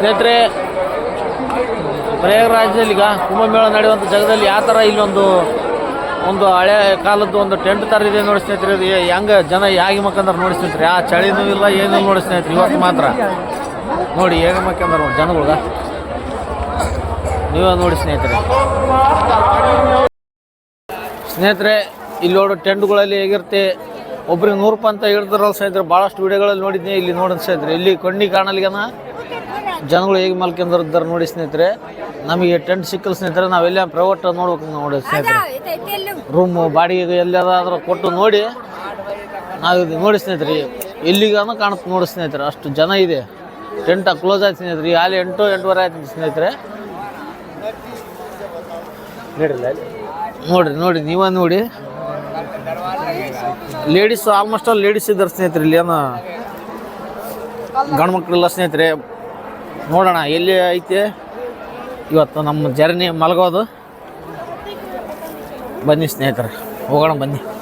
ಸ್ನೇಹಿತರೆ ಪ್ರಯಾಗರಾಜದಲ್ಲಿ ಈಗ ಕುಂಭಮೇಳ ನಡೆಯುವಂಥ ಜಾಗದಲ್ಲಿ ಯಾವ ಥರ ಇಲ್ಲೊಂದು ಒಂದು ಹಳೆ ಕಾಲದ್ದು ಒಂದು ಟೆಂಟ್ ಥರ ಇದೆ ನೋಡಿ ಸ್ನೇಹಿತರೆ ಅದು ಹೆಂಗೆ ಜನ ಯಾಗಿ ಮಕ್ಕಂದ್ರೆ ನೋಡಿ ಸ್ನೇಹಿತರೆ, ಆ ಚಳಿನೂ ಇಲ್ಲ ಏನೂ ನೋಡಿ ಸ್ನೇಹಿತರೆ, ಇವತ್ತು ಮಾತ್ರ. ನೋಡಿ ಹೇಗೆ ಮಕ್ಕಂದ್ರೆ ನೋಡಿ ಜನಗಳ್ಗ. ನೀವೇ ನೋಡಿ ಸ್ನೇಹಿತರೆ. ಸ್ನೇಹಿತರೆ, ಇಲ್ಲಿ ನೋಡು ಟೆಂಟ್ಗಳಲ್ಲಿ ಹೇಗಿರುತ್ತೆ, ಒಬ್ರಿಗೆ ನೂರು ರೂಪಾಯಿ ಅಂತ ಹೇಳ್ತಾರಲ್ಲ ಸ್ನೇಹಿತರೆ ಭಾಳಷ್ಟು ವಿಡಿಯೋಗಳಲ್ಲಿ ನೋಡಿದ್ನಿ, ಇಲ್ಲಿ ನೋಡೋದು ಸ್ನೇಹಿತರೆ, ಇಲ್ಲಿ ಕಣ್ಣಿಗೆ ಕಾಣಲ್ಗೆನ ಜನಗಳು ಹೇಗೆ ಮಲ್ಕೊಂಡಿರ್ತಾರೆ ನೋಡಿ ಸ್ನೇಹಿತರೆ ನಮಗೆ ಟೆಂಟ್ ಸಿಕ್ಕಲ್ ಸ್ನೇಹಿತರೆ ನಾವೆಲ್ಲ ಪ್ರೈವೇಟ್ ನೋಡ್ಬೇಕು ನೋಡಿ ಸ್ನೇಹಿತರೆ. ರೂಮ್ ಬಾಡಿಗೆ ಎಲ್ಲಾದ್ರೂ ಕೊಟ್ಟು ನೋಡಿ ನಾವು ಇದು ನೋಡಿ ಸ್ನೇಹಿತರೆ ಎಲ್ಲಿಗಾನು ಕಾಣುತ್ತೆ ನೋಡಿ ಸ್ನೇಹಿತರೆ ಅಷ್ಟು ಜನ ಇದೆ. ಟೆಂಟ್ ಕ್ಲೋಸ್ ಆಯ್ತು ಸ್ನೇಹಿತರೆ ಅಲ್ಲಿ ಎಂಟು ಎಂಟುವರೆ ಆಯ್ತು ಸ್ನೇಹಿತರೆ. ನೋಡ್ರಿ ನೋಡಿ ನೀವೇ ನೋಡಿ. ಲೇಡೀಸ್ ಆಲ್ಮೋಸ್ಟ್ ಆಲ್ ಲೇಡೀಸ್ ಇದ್ದಾರೆ ಸ್ನೇಹಿತರೆ ಇಲ್ಲಿ ಏನೋ ಗಂಡು ಮಕ್ಕಳೆಲ್ಲ ಸ್ನೇಹಿತರೆ. ನೋಡೋಣ ಎಲ್ಲಿ ಐತೆ? ಇವತ್ತು ನಮ್ಮ ಜರ್ನಿ ಮಲಗೋದು. ಬನ್ನಿ ಸ್ನೇಹಿತರೆ ಹೋಗೋಣ ಬನ್ನಿ.